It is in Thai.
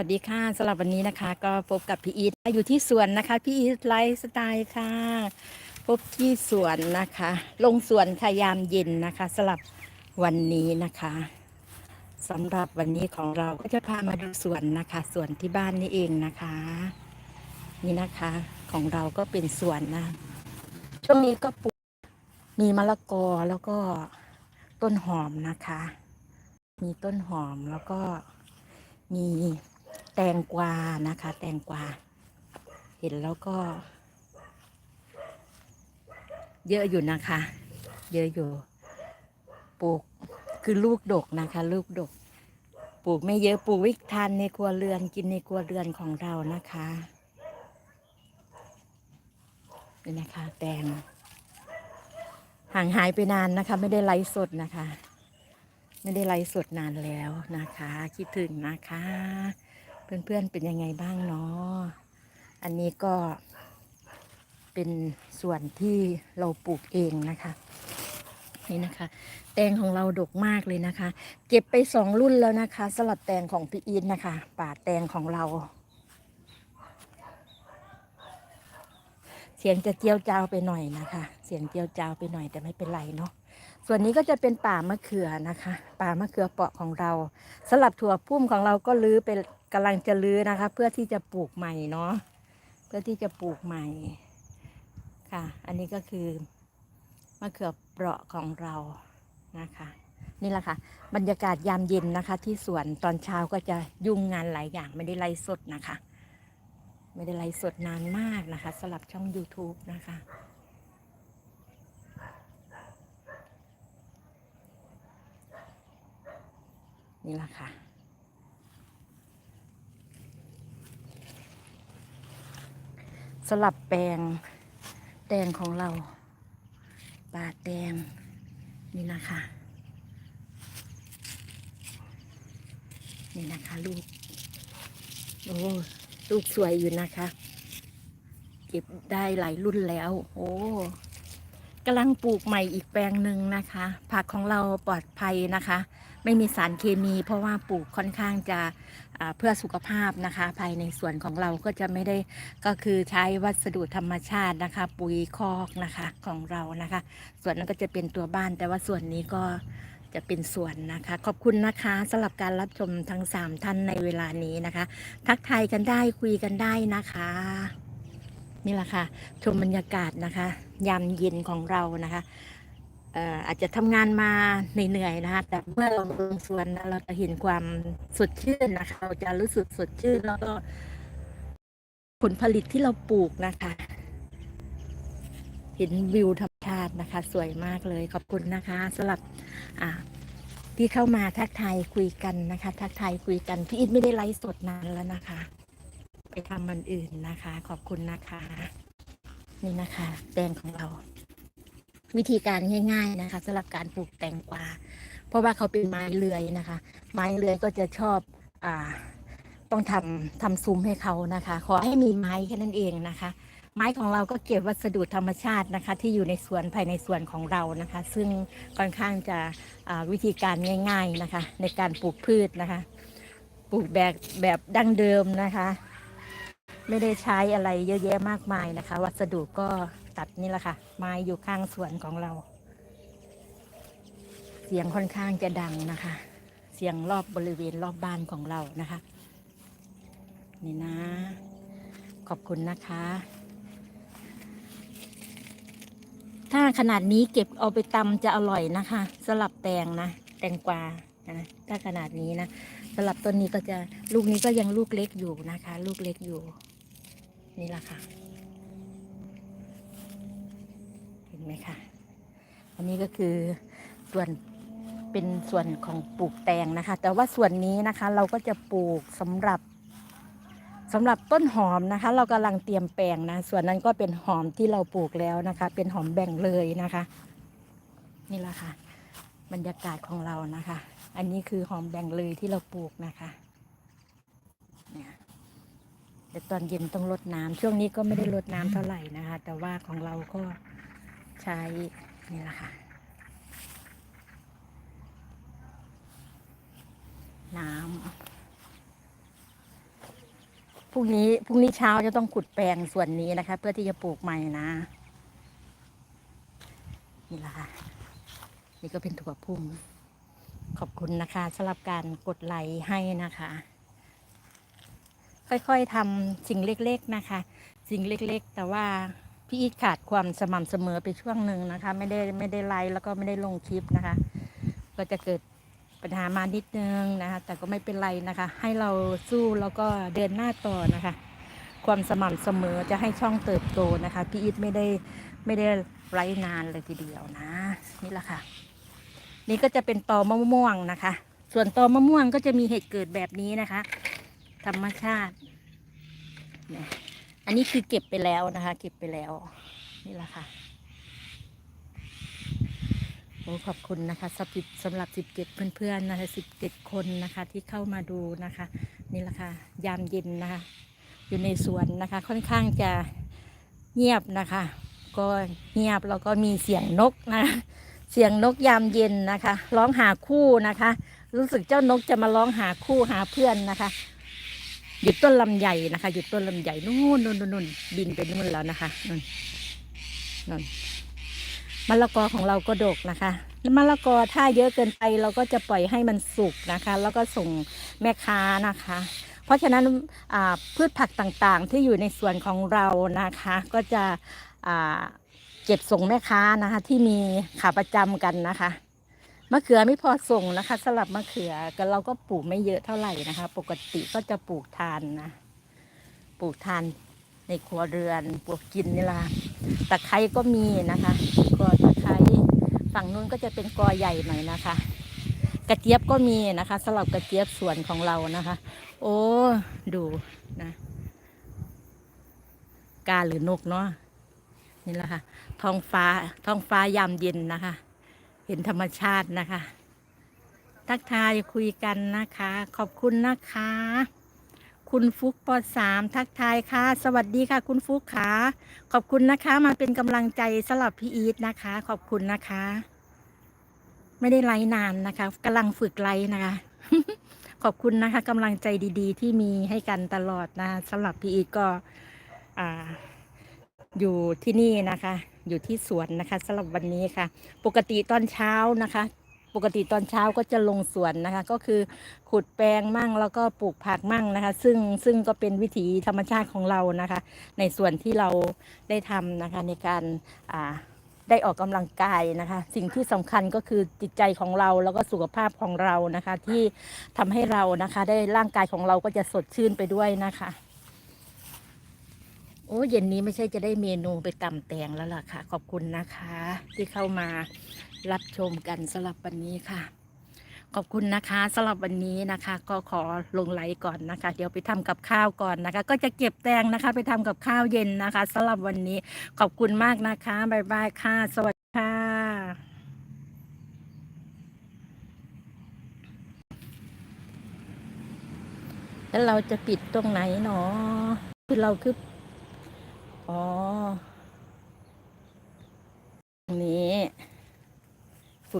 วัสดีค่ะสำหรับวันนี้นะคะ ก็พบกับพี่อีทอยู่ที่สวนนะคะ พี่อีทไลฟ์สไตล์ค่ะ พบที่สวนนะคะ ลงสวนค่ะยามเย็นนะคะสำหรับวันนี้นะคะสำหรับวันนี้ของเราก็จะพามาดูสวนนะคะสวนที่บ้านนี่เองนะคะ นี่นะคะของเราก็เป็นสวนนะ ช่วงนี้ก็ปลูกมีมะละกอแล้วก็ต้นหอมนะคะ มีต้นหอมแล้วก็มี แตงกวานะคะ แตงกวา เห็นแล้วก็ เยอะอยู่นะคะ เยอะอยู่ ปลูกคือลูกดกนะคะ ลูกดก ปลูกไม่เยอะปลูกวิทานในครัวเรือนกินในครัวเรือนของเรานะคะนี่นะคะแตงห่างหายไปนานนะคะ ไม่ได้ไลฟ์สดนะคะ ไม่ได้ไลฟ์สดนานแล้วนะคะ คิดถึงนะคะ เพื่อนๆเป็นยังไงบ้างเนาะอันนี้ก็เป็นส่วนที่เราปลูกเองนะคะนี่นะคะ แตงของเราดกมากเลยนะคะ เก็บไปสองรุ่นแล้วนะคะสลัดแตงของพี่อีทนะคะ ป่าแตงของเรา เสียงจะเจียวจาวไปหน่อยนะคะ เสียงเจียวจาวไปหน่อยแต่ไม่เป็นไรเนาะส่วนนี้ก็จะเป็นป่ามะเขือนะคะ ป่ามะเขือเปาะของเราสลับถั่วพุ่มของเราก็ลื้อไป กำลังจะลื้อนะคะ เพื่อที่จะปลูกใหม่เนาะเพื่อที่จะปลูกใหม่ค่ะ อันนี้ก็คือมะเขือเปราะของเรานะคะ นี่แหละค่ะ บรรยากาศยามเย็นนะคะ ที่สวนตอนเช้าก็จะยุ่งงานหลายอย่างไม่ได้ไลฟ์สดนะคะ ไม่ได้ไลฟ์สดนานมากนะคะสลับช่อง YouTube นะคะนี่แหละค่ะ สลับแปลงแตงของเราปลาแตงนี่นะคะ นี่นะคะลูก โอ้ลูกสวยอยู่นะคะ เก็บได้หลายรุ่นแล้ว โอ้ กำลังปลูกใหม่อีกแปลงหนึ่งนะคะ ผักของเราปลอดภัยนะคะ ไม่มีสารเคมี เพราะว่าปลูกค่อนข้างจะเพื่อสุขภาพนะคะ ภายในสวนของเราก็จะไม่ได้ก็คือใช้วัสดุธรรมชาตินะคะ ปุ๋ยคอกนะคะของเรานะคะ ส่วนนั้นก็จะเป็นตัวบ้าน แต่ว่าส่วนนี้ก็จะเป็นส่วนนะคะ ขอบคุณนะคะสำหรับการรับชมทั้ง 3 ท่านในเวลานี้นะคะ ทักทายกันได้คุยกันได้นะคะ นี่แหละค่ะชมบรรยากาศนะคะ ยามเย็นของเรานะคะเอ่ออาจจะทำงานมาเหนื่อยๆนะคะแต่เมื่อเราลงสวนเราจะเห็นความสดชื่นนะคะเราจะรู้สึกสดชื่นแล้วก็ผลผลิตที่เราปลูกนะคะ เห็นวิวธรรมชาตินะคะ สวยมากเลยขอบคุณนะคะสำหรับอ่าที่เข้ามาทักทายคุยกันนะคะ ทักทายคุยกันพี่อิทไม่ได้ไลฟ์สดนานแล้วนะคะ ทำมันอื่นนะคะ ขอบคุณนะคะ นี่นะคะ แตงของเรา วิธีการง่าย ๆนะคะสำหรับการปลูกแตงกวาเพราะว่าเขาเป็นไม้เลื้อยนะคะ ไม้เลื้อยก็จะชอบอ่าต้องทำทำซุ้มให้เขานะคะ ขอให้มีไม้แค่นั้นเองนะคะ ไม้ของเราก็เก็บวัสดุธรรมชาตินะคะ ที่อยู่ในสวนภายในสวนของเรานะคะ ซึ่งค่อนข้างจะอ่าวิธีการง่าย ๆนะคะ ในการปลูกพืชนะคะ ปลูกแบบแบบดั้งเดิมนะคะ ไม่ได้ใช้อะไรเยอะแยะมากมายนะคะ วัสดุก็ตัดนี่แหละค่ะ ไม้อยู่ข้างสวนของเรา เสียงค่อนข้างจะดังนะคะ เสียงรอบบริเวณรอบบ้านของเรานะคะ นี่นะ ขอบคุณนะคะ ถ้าขนาดนี้เก็บเอาไปตำจะอร่อยนะคะ สลับแตงนะ แตงกวานะถ้าขนาดนี้นะสลับต้นนี้ก็จะลูกนี้ก็ยังลูกเล็กอยู่นะคะ ลูกเล็กอยู่ นี่แหละค่ะ เห็นไหมคะ อันนี้ก็คือส่วนเป็นส่วนของปลูกแตงนะคะ แต่ว่าส่วนนี้นะคะเราก็จะปลูกสำหรับสำหรับต้นหอมนะคะ เรากำลังเตรียมแปลงนะ ส่วนนั้นก็เป็นหอมที่เราปลูกแล้วนะคะ เป็นหอมแบ่งเลยนะคะ นี่แหละค่ะ บรรยากาศของเรานะคะ อันนี้คือหอมแบ่งเลยที่เราปลูกนะคะ แต่ตอนเย็นต้องรดน้ำช่วงนี้ก็ไม่ได้รดน้ำเท่าไหร่นะคะ แต่ว่าของเราก็ใช้นี่แหละค่ะ น้ำพรุ่งนี้พรุ่งนี้เช้าจะต้องขุดแปลงส่วนนี้นะคะ เพื่อที่จะปลูกใหม่นะ นี่แหละค่ะ นี่ก็เป็นถั่วพุ่มขอบคุณนะคะสำหรับการกดไลค์ให้นะคะ ค่อยๆทำสิ่งเล็กๆนะคะ สิ่งเล็กๆ แต่ว่าพี่อีทขาดความสม่ำเสมอไปช่วงหนึ่งนะคะ ไม่ได้ไม่ได้ไลค์แล้วก็ไม่ได้ลงคลิปนะคะ ก็จะเกิดปัญหามานิดนึงนะคะ แต่ก็ไม่เป็นไรนะคะ ให้เราสู้แล้วก็เดินหน้าต่อนะคะ ความสม่ำเสมอจะให้ช่องเติบโตนะคะพี่อีทไม่ได้ไม่ได้ไร้นานเลยทีเดียวนะ นี่แหละค่ะ นี่ก็จะเป็นตอมะม่วงนะคะ ส่วนตอมะม่วงก็จะมีเหตุเกิดแบบนี้นะคะ ธรรมชาตินี่อันนี้คือเก็บไปแล้วนะคะ เก็บไปแล้ว นี่แหละค่ะโอ้ขอบคุณนะคะสำหรับสำหรับสิบเจ็ดเพื่อนๆนะคะสิบเจ็ดคนนะคะที่เข้ามาดูนะคะ นี่แหละค่ะยามเย็นนะคะ อยู่ในสวนนะคะ ค่อนข้างจะเงียบนะคะ ก็เงียบแล้วก็มีเสียงนกนะ เสียงนกยามเย็นนะคะ ร้องหาคู่นะคะ รู้สึกเจ้านกจะมาร้องหาคู่หาเพื่อนนะคะ หยุดต้นลำใหญ่นะคะหยุดต้นลำใหญ่นู่นนู่นนู่นบินไปนู่นแล้วนะคะนู่นนู่นมะละกอของเราก็ดกนะคะมะละกอถ้าเยอะเกินไปเราก็จะปล่อยให้มันสุกนะคะ แล้วก็ส่งแม่ค้านะคะ เพราะฉะนั้นพืชผักต่างๆ ที่อยู่ในสวนของเรานะคะ ก็จะเก็บส่งแม่ค้านะคะ ที่มีขาประจำกันนะคะ มะเขือไม่พอส่งนะคะสลับมะเขือก็เราก็ปลูกไม่เยอะเท่าไหร่นะคะ ปกติก็จะปลูกทานนะ ปลูกทานในครัวเรือนปลูกกินนี่ละตะไคร้ก็มีนะคะกอตะไคร้ฝั่งนู้นก็จะเป็นกอใหญ่หน่อยนะคะ กระเจี๊ยบก็มีนะคะสลับกระเจี๊ยบสวนของเรานะคะ โอ้ดูนะกาหรือนกเนาะนี่แหละค่ะท้องฟ้าท้องฟ้ายามเย็นนะคะ เห็นธรรมชาตินะคะ ทักทายคุยกันนะคะ ขอบคุณนะคะ คุณฟุกปอสามทักทายค่ะ สวัสดีค่ะ คุณฟุกค่ะขอบคุณนะคะ มาเป็นกำลังใจสำหรับพี่อีทนะคะ ขอบคุณนะคะ ไม่ได้ไลนานนะคะกำลังฝึกไลนะคะ ขอบคุณนะคะกำลังใจดี ๆ ที่มีให้กันตลอดนะสำหรับพี่อีทก็ออยู่ที่นี่นะคะ อยู่ที่สวนนะคะสำหรับวันนี้ค่ะ ปกติตอนเช้านะคะ ปกติตอนเช้าก็จะลงสวนนะคะ ก็คือขุดแปลงมั่งแล้วก็ปลูกผักมั่งนะคะ ซึ่งซึ่งก็เป็นวิถีธรรมชาติของเรานะคะ ในส่วนที่เราได้ทำนะคะในการอ่าได้ออกกำลังกายนะคะ สิ่งที่สำคัญก็คือจิตใจของเราแล้วก็สุขภาพของเรานะคะ ที่ทำให้เรานะคะ ได้ร่างกายของเราก็จะสดชื่นไปด้วยนะคะ โอ้เย็นนี้ไม่ใช่จะได้เมนูไปตำแตงแล้วล่ะค่ะ ขอบคุณนะคะ ที่เข้ามารับชมกันสำหรับวันนี้ค่ะ ขอบคุณนะคะสำหรับวันนี้นะคะ ก็ขอลงไลค์ก่อนนะคะ เดี๋ยวไปทำกับข้าวก่อนนะคะ ก็จะเก็บแตงนะคะ ไปทำกับข้าวเย็นนะคะสำหรับวันนี้ขอบคุณมากนะคะบ๊ายบายค่ะ สวัสดีค่ะแล้วเราจะปิดตรงไหนเนาะคือเราคือ อ๋อ ตรงนี้